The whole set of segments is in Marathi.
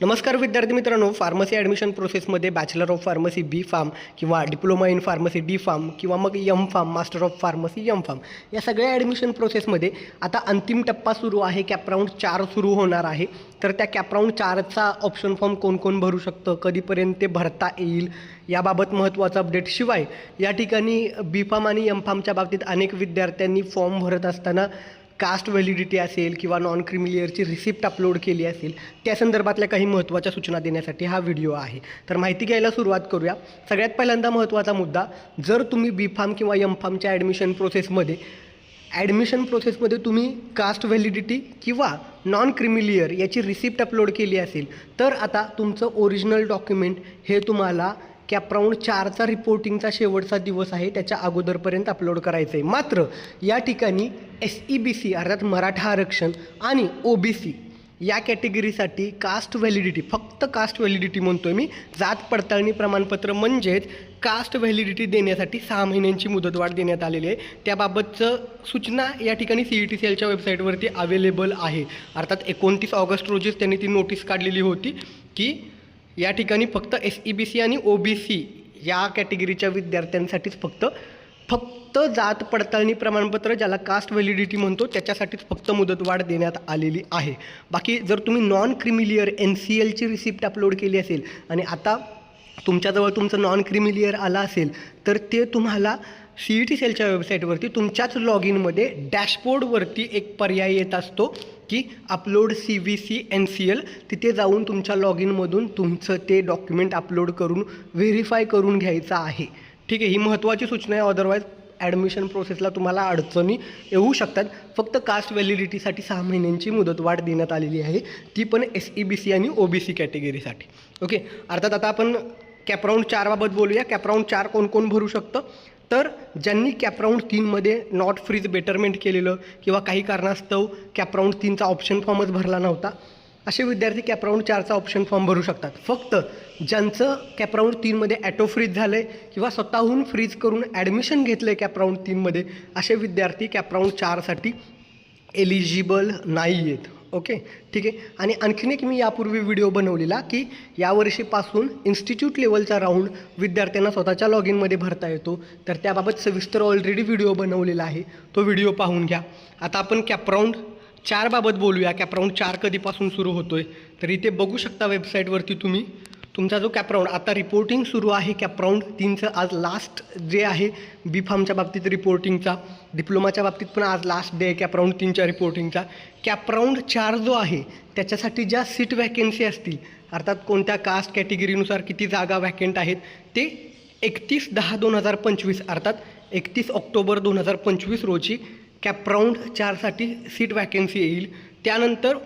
नमस्कार विद्यार्थी मित्रांनो फार्मसी ॲडमिशन प्रोसेसमध्ये bachelor of pharmacy B pharm किंवा diploma in pharmacy D pharm किंवा मग M pharm master of pharmacy M pharm या सगळ्या ॲडमिशन प्रोसेसमध्ये आता अंतिम टप्पा सुरू आहे कॅपराऊंड चार सुरू होणार आहे. तर त्या कॅपराऊंड चारचा ऑप्शन फॉर्म कोण कोण भरू शकतं कधीपर्यंत ते भरता येईल याबाबत महत्त्वाचं अपडेट शिवाय या ठिकाणी बी फार्म आणि एम फार्मच्या बाबतीत अनेक विद्यार्थ्यांनी फॉर्म भरत असताना कास्ट व्हॅलिडिटी असेल किंवा नॉन क्रिमिलियरची रिसिप्ट अपलोड केली असेल त्या संदर्भातल्या काही महत्त्वाच्या सूचना देण्यासाठी हा व्हिडिओ आहे. तर माहिती घ्यायला सुरुवात करूया. सगळ्यात पहिल्यांदा महत्त्वाचा मुद्दा जर तुम्ही बी फार्म किंवा एम फार्मच्या ॲडमिशन प्रोसेसमध्ये ॲडमिशन प्रोसेसमध्ये तुम्ही कास्ट व्हॅलिडिटी किंवा नॉन क्रिमिलियर याची रिसिप्ट अपलोड केली असेल तर आता तुमचं ओरिजिनल डॉक्युमेंट हे तुम्हाला कॅपराऊंड चारचा रिपोर्टिंगचा शेवटचा दिवस आहे त्याच्या अगोदरपर्यंत अपलोड करायचं आहे मात्र या ठिकाणी एस ई बी सी अर्थात मराठा आरक्षण आणि ओ बी सी या कॅटेगरीसाठी कास्ट व्हॅलिडिटी फक्त कास्ट व्हॅलिडिटी म्हणतोय मी जात पडताळणी प्रमाणपत्र म्हणजेच कास्ट व्हॅलिडिटी देण्यासाठी सहा महिन्यांची मुदतवाढ देण्यात आलेली आहे. त्याबाबतचं सूचना या ठिकाणी सी ई टी सी एलच्या वेबसाईटवरती अवेलेबल आहे. अर्थात एकोणतीस ऑगस्ट रोजीच त्यांनी ती नोटीस काढलेली होती की या ठिकाणी फक्त एस ई बी सी आणि ओ बी सी या कॅटेगरीच्या विद्यार्थ्यांसाठीच फक्त फक्त जात पडताळणी प्रमाणपत्र ज्याला कास्ट व्हॅलिडिटी म्हणतो त्याच्यासाठीच फक्त मुदतवाढ देण्यात आलेली आहे. बाकी जर तुम्ही non creamy layer N C एलची receipt upload केली असेल आणि आता तुमच्याजवळ तुमचं नॉन क्रिमिलियर आलं असेल तर ते तुम्हाला सी ई टी सेलच्या वेबसाईटवरती तुमच्याच लॉग इनमध्ये डॅशबोर्डवरती एक पर्याय येत असतो की upload C V C N C L तिथे जाऊन तुमच्या लॉग इनमधून तुमचं ते डॉक्युमेंट अपलोड करून व्हेरीफाय करून घ्यायचं आहे. ठीक आहे ही महत्त्वाची सूचना आहे. अदरवाईज ॲडमिशन प्रोसेसला तुम्हाला अडचणी येऊ शकतात. फक्त कास्ट व्हॅलिडिटीसाठी सहा महिन्यांची मुदतवाढ देण्यात आलेली आहे. ती पण एस ई बी सी आणि ओ बी सी कॅटेगरीसाठी ओके अर्थात आता आपण कॅपराऊंड चारबाबत बोलूया. कॅपराऊंड चार कोण कोण भरू शकतं? तर ज्यांनी कॅपराऊंड तीनमध्ये नॉट फ्रीज बेटरमेंट केलेलं किंवा काही कारणास्तव कॅपराऊंड तीनचा ऑप्शन फॉर्मच भरला नव्हता असे विद्यार्थी कॅपराऊंड चारचा ऑप्शन फॉर्म भरू शकतात. फक्त ज्यांचं कॅपराऊंड तीनमध्ये ॲटो फ्रीज झालं आहे किंवा स्वतःहून फ्रीज करून ॲडमिशन घेतलं आहे कॅपराऊंड तीनमध्ये असे विद्यार्थी कॅपराऊंड चारसाठी एलिजिबल नाही आहेत ओके ठीक आहे? आणि आणखीन एक मी यापूर्वी व्हिडिओ बनवलेला की यावर्षीपासून इन्स्टिट्यूट लेवलचा राऊंड विद्यार्थ्यांना स्वतःच्या लॉग इनमध्ये भरता येतो. तर त्याबाबत सविस्तर ऑलरेडी व्हिडिओ बनवलेला आहे. तो व्हिडिओ पाहून घ्या. आता आपण कॅपराऊंड चारबाबत बोलूया. कॅपराऊंड चार कधीपासून सुरू होतो आहे तर इथे बघू शकता वेबसाईटवरती तुम्ही. तुमचा जो कॅपराऊंड आता रिपोर्टिंग सुरू आहे कॅपराऊंड तीनचं. आज लास्ट जे आहे बी फार्मच्या बाबतीत रिपोर्टिंगचा डिप्लोमाच्या बाबतीत पण आज लास्ट डे आहे कॅपराऊंड तीनच्या रिपोर्टिंगचा कॅपराऊंड चार जो आहे त्याच्यासाठी ज्या सीट व्हॅकेन्सी असतील अर्थात कोणत्या कास्ट कॅटेगरीनुसार किती जागा व्हॅकेंट आहेत ते एकतीस दहा दोन हजार पंचवीस अर्थात एकतीस ऑक्टोबर दोन हजार पंचवीस रोजी कॅपराऊंड चारसाठी सीट वॅकेन्सी येईल. त्यानंतर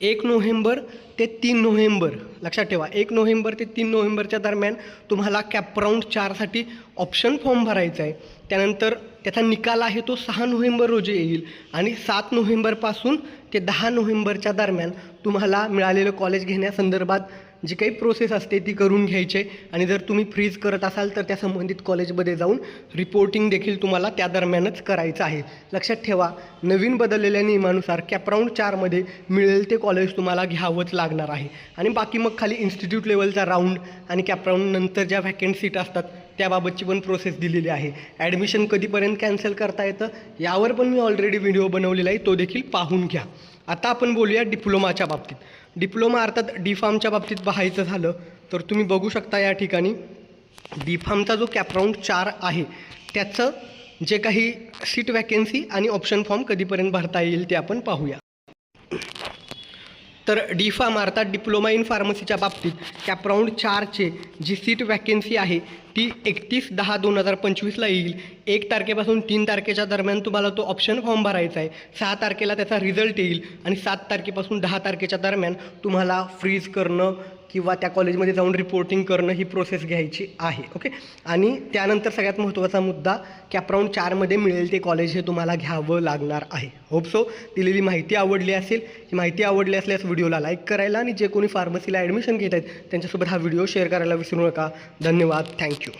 एक नोव्हेंबर ते तीन नोव्हेंबर लक्षात ठेवा एक नोव्हेंबर ते तीन नोव्हेंबरच्या दरम्यान तुम्हाला कॅपराऊंड चारसाठी ऑप्शन फॉर्म भरायचा आहे. त्यानंतर त्याचा निकाल आहे तो सहा नोव्हेंबर रोजी येईल आणि सात नोव्हेंबरपासून ते दहा नोव्हेंबरच्या दरम्यान तुम्हाला मिळालेलं कॉलेज घेण्यासंदर्भात जी काही प्रोसेस असते ती करून घ्यायची. आणि जर तुम्ही फ्रीज करत असाल तर त्या संबंधित कॉलेजमध्ये जाऊन रिपोर्टिंग देखील तुम्हाला त्या दरम्यानच करायचं आहे. लक्षात ठेवा नवीन बदललेल्या नियमानुसार कॅपराऊंड चारमध्ये मिळेल ते कॉलेज तुम्हाला घ्यावंच लागणार आहे. आणि बाकी मग खाली इन्स्टिट्यूट लेवलचा राऊंड आणि कॅपराऊंड नंतर ज्या व्हॅकंट सीट असतात त्याबाबतची पण प्रोसेस दिलेली आहे. ॲडमिशन कधीपर्यंत कॅन्सल करता येतं यावर पण मी ऑलरेडी व्हिडिओ बनवलेला आहे तो देखील पाहून घ्या. आता आपण बोलूया डिप्लोमाच्या बाबतीत. डिप्लोमा अर्थात डी फार्मच्या बाबतीत पाहायचं झालं तर तुम्ही बघू शकता या ठिकाणी डी फार्मचा जो कॅपराऊंड चार आहे त्याचं जे काही सीट वॅकेन्सी आणि ऑप्शन फॉर्म कधीपर्यंत भरता येईल ते आपण पाहूया. तर डी फार्म अर्थात डिप्लोमा इन फार्मसीच्या बाबतीत. कॅपराऊंड चारचे जी सीट वॅकेन्सी आहे ती एकतीस दहा दोन हजार पंचवीसला येईल. एक तारखेपासून तीन तारखेच्या दरम्यान तुम्हाला तो ऑप्शन फॉर्म भरायचा आहे. सहा तारखेला त्याचा रिझल्ट येईल आणि सात तारखेपासून दहा तारखेच्या दरम्यान तुम्हाला फ्रीज करणं किंवा त्या कॉलेजमध्ये जाऊन रिपोर्टिंग करणं ही प्रोसेस घ्यायची आहे ओके आणि त्यानंतर सगळ्यात महत्त्वाचा मुद्दा कॅपराऊंड चारमध्ये मिळेल ते कॉलेज हे तुम्हाला घ्यावं लागणार आहे. होप सो दिलेली माहिती आवडली असेल ही माहिती आवडली असल्यास व्हिडिओला लाईक करायला आणि जे कोणी फार्मसीला ॲडमिशन घेत आहेत त्यांच्यासोबत हा व्हिडिओ शेअर करायला विसरू नका. धन्यवाद. थँक्यू